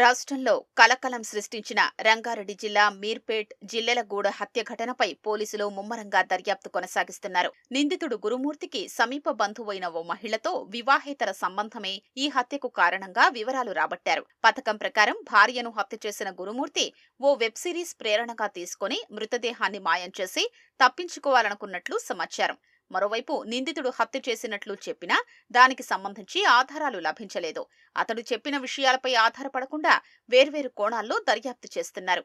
రాష్ట్రంలో కలకలం సృష్టించిన రంగారెడ్డి జిల్లా మీర్పేట్ జిల్లెలగూడ హత్య ఘటనపై పోలీసులు ముమ్మరంగా దర్యాప్తు కొనసాగిస్తున్నారు. నిందితుడు గురుమూర్తికి సమీప బంధువైన ఓ మహిళతో వివాహేతర సంబంధమే ఈ హత్యకు కారణంగా వివరాలు రాబట్టారు. పథకం ప్రకారం భార్యను హత్య చేసిన గురుమూర్తి ఓ వెబ్ సిరీస్ ప్రేరణగా తీసుకుని మృతదేహాన్ని మాయం చేసి తప్పించుకోవాలనుకున్నట్లు సమాచారం. మరోవైపు నిందితుడు హత్య చేసినట్లు చెప్పినా దానికి సంబంధించి ఆధారాలు లభించలేదు. అతడు చెప్పిన విషయాలపై ఆధారపడకుండా వేర్వేరు కోణాల్లో దర్యాప్తు చేస్తున్నారు.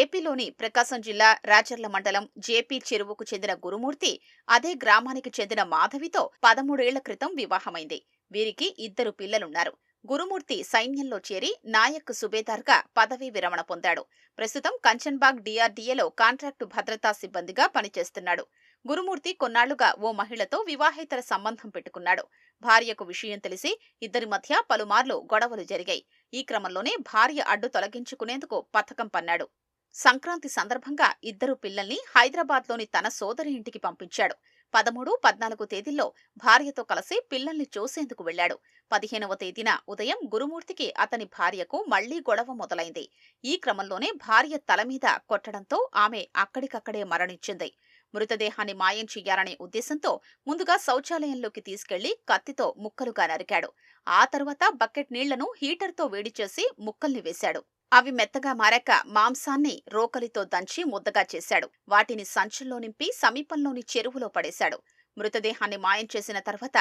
ఏపీలోని ప్రకాశం జిల్లా రాచర్ల మండలం జేపీ చెరువుకు చెందిన గురుమూర్తి అదే గ్రామానికి చెందిన మాధవితో పదమూడేళ్ళ క్రితం వివాహమైంది. వీరికి ఇద్దరు పిల్లలున్నారు. గురుమూర్తి సైన్యంలో చేరి నాయక్ సుబేదార్గా పదవీ విరమణ పొందాడు. ప్రస్తుతం కంచన్బాగ్ డిఆర్డీఏలో కాంట్రాక్టు భద్రతా సిబ్బందిగా పనిచేస్తున్నాడు. గురుమూర్తి కొన్నాళ్ళుగా ఓ మహిళతో వివాహేతర సంబంధం పెట్టుకున్నాడు. భార్యకు విషయం తెలిసి ఇద్దరి మధ్య పలుమార్లు గొడవలు జరిగాయి. ఈ క్రమంలోనే భార్య అడ్డు తొలగించుకునేందుకు పథకం పన్నాడు. సంక్రాంతి సందర్భంగా ఇద్దరు పిల్లల్ని హైదరాబాద్లోని తన సోదరి ఇంటికి పంపించాడు. పదమూడు పద్నాలుగు తేదీల్లో భార్యతో కలిసి పిల్లల్ని చూసేందుకు వెళ్ళాడు పదిహేనవ తేదీన ఉదయం గురుమూర్తికి అతని భార్యకు మళ్ళీ గొడవ మొదలైంది. ఈ క్రమంలోనే భార్య తల మీద కొట్టడంతో ఆమె అక్కడికక్కడే మరణించింది. మృతదేహాన్ని మాయం చెయ్యాలనే ఉద్దేశంతో ముందుగా శౌచాలయంలోకి తీసుకెళ్ళి కత్తితో ముక్కలుగా నరికాడు. ఆ తర్వాత బకెట్ నీళ్ళను హీటర్తో వేడి చేసి ముక్కల్ని వేశాడు. అవి మెత్తగా మారాక మాంసాన్ని రోకలితో దంచి ముద్దగా చేశాడు. వాటిని సంచుల్లో నింపి సమీపంలోని చెరువులో పడేశాడు. మృతదేహాన్ని మాయం చేసిన తర్వాత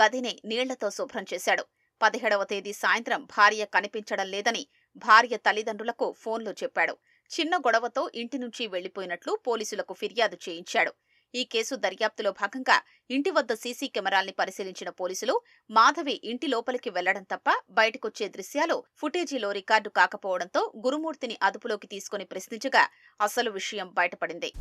గదిని నీళ్ళతో శుభ్రం చేశాడు. పదిహేడవ తేదీ సాయంత్రం భార్య కనిపించడం లేదని భార్య తల్లిదండ్రులకు ఫోన్లో చెప్పాడు. చిన్న గొడవతో ఇంటి నుంచి వెళ్ళిపోయినట్లు పోలీసులకు ఫిర్యాదు చేయించాడు. ఈ కేసు దర్యాప్తులో భాగంగా ఇంటి వద్ద సీసీ కెమెరాల్ని పరిశీలించిన పోలీసులు మాధవి ఇంటి లోపలికి వెళ్ళడం తప్ప బయటకొచ్చే దృశ్యాలు ఫుటేజీలో రికార్డు కాకపోవడంతో గురుమూర్తిని అదుపులోకి తీసుకుని ప్రశ్నించగా అసలు విషయం బయటపడింది.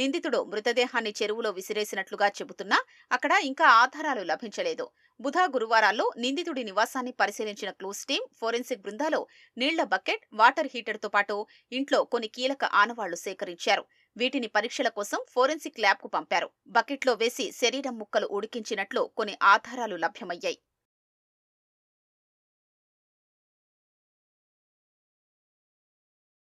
నిందితుడు మృతదేహాన్ని చెరువులో విసిరేసినట్లుగా చెబుతున్నా అక్కడ ఇంకా ఆధారాలు లభించలేదు. బుధ గురువారాల్లో నిందితుడి నివాసాన్ని పరిశీలించిన క్లూస్ టీం ఫోరెన్సిక్ బృందాలు నీళ్ళ బకెట్ వాటర్ హీటర్తో పాటు ఇంట్లో కొన్ని కీలక ఆనవాళ్ళు సేకరించారు. వీటిని పరీక్షల కోసం ఫోరెన్సిక్ ల్యాబ్కు పంపారు. బకెట్లో వేసి శరీరం ముక్కలు ఉడికించినట్లు కొన్ని ఆధారాలు లభ్యమయ్యాయి.